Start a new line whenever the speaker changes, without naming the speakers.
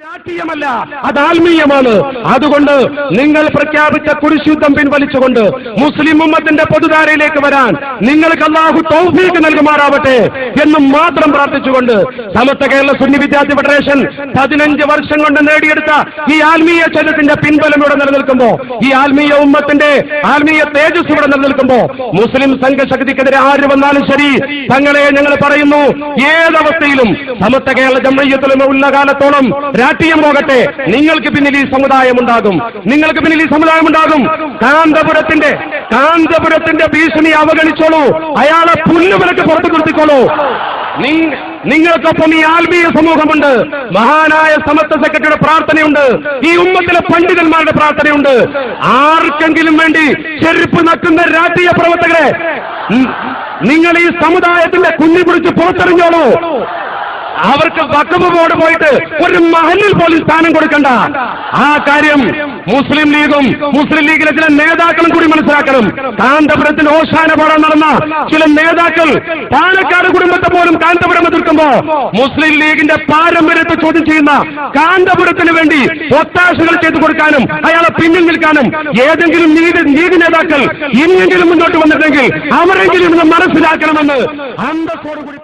രാഷ്ട്രീയമല്ല അത് ആത്മീയമാണ്. അതുകൊണ്ട് നിങ്ങൾ പ്രഖ്യാപിച്ച കുരിശുദ്ധം പിൻവലിച്ചുകൊണ്ട് മുസ്ലിം ഉമ്മത്തിന്റെ പൊതുധാരയിലേക്ക് വരാൻ നിങ്ങൾക്ക് അള്ളാഹു തൗഫീക്ക് നൽകുമാറാവട്ടെ എന്ന് മാത്രം പ്രാർത്ഥിച്ചുകൊണ്ട് സമസ്ത കേരള സുന്നി വിദ്യാർത്ഥി ഫെഡറേഷൻ പതിനഞ്ച് വർഷം കൊണ്ട് നേടിയെടുത്ത ഈ ആത്മീയ ചരിത്രത്തിന്റെ പിൻബലം ഇവിടെ നിലനിൽക്കുമ്പോ ഈ ആത്മീയ ഉമ്മത്തിന്റെ ആത്മീയ തേജസ് ഇവിടെ നിലനിൽക്കുമ്പോ മുസ്ലിം സംഘശക്തിക്കെതിരെ ആര് വന്നാലും ശരി തങ്ങളെ ഞങ്ങൾ പറയുന്നു ഏതവസ്ഥയിലും സമസ്ത കേരള ജമ്മയ്യത്തിലും ഉള്ള കാലത്തോളം രാഷ്ട്രീയം പോകട്ടെ. നിങ്ങൾക്ക് പിന്നിൽ ഈ സമുദായം ഉണ്ടാകും നിങ്ങൾക്ക് പിന്നിൽ ഈ സമുദായം ഉണ്ടാകും കാന്തപുരത്തിന്റെ കാന്തപുരത്തിന്റെ ഭീഷണി അവഗണിച്ചോളൂ. അയാളെ പുല്ലുവിലക്ക് പുറത്തു നിർത്തിക്കോളൂ. നിങ്ങ- നിങ്ങൾക്കൊപ്പം ഈ ആത്മീയ സമൂഹമുണ്ട്. മഹാനായ സമത്വ സെക്രട്ടറിയുടെ പ്രാർത്ഥനയുണ്ട്. ഈ ഉമ്മത്തിലെ പണ്ഡിതന്മാരുടെ പ്രാർത്ഥനയുണ്ട്. ആർക്കെങ്കിലും വേണ്ടി ചെരുപ്പ് നക്കുന്ന രാഷ്ട്രീയ പ്രവർത്തകരെ നിങ്ങൾ ഈ സമുദായത്തിന്റെ കുഞ്ഞു പിടിച്ച് പുറത്തെറിഞ്ഞോളൂ. അവർക്ക് വക്കഫ് ബോർഡ് പോയിട്ട് ഒരു മഹലിൽ പോലും സ്ഥാനം കൊടുക്കണ്ട. ആ കാര്യം മുസ്ലിം ലീഗും മുസ്ലിം ലീഗിലെ ചില നേതാക്കളും കൂടി മനസ്സിലാക്കണം. കാന്തപുരത്തിൽ ഓശാന പാടാൻ നടന്ന ചില നേതാക്കൾ പാലക്കാട് കുടുംബത്തെ പോലും കാന്തപുരം എതിർക്കുമ്പോ മുസ്ലിം ലീഗിന്റെ പാരമ്പര്യത്തെ ചോദ്യം ചെയ്യുന്ന കാന്തപുരത്തിന് വേണ്ടി ഒത്താശകൾ ചെയ്തു കൊടുക്കാനും അയാളെ പിന്നിൽ നിൽക്കാനും ഏതെങ്കിലും നീതി നീതി നേതാക്കൾ ഇനിയെങ്കിലും മുന്നോട്ട് വന്നിട്ടെങ്കിൽ അവരെങ്കിലും ഇത് മനസ്സിലാക്കണമെന്ന് അന്തസ്സോടുകൂടി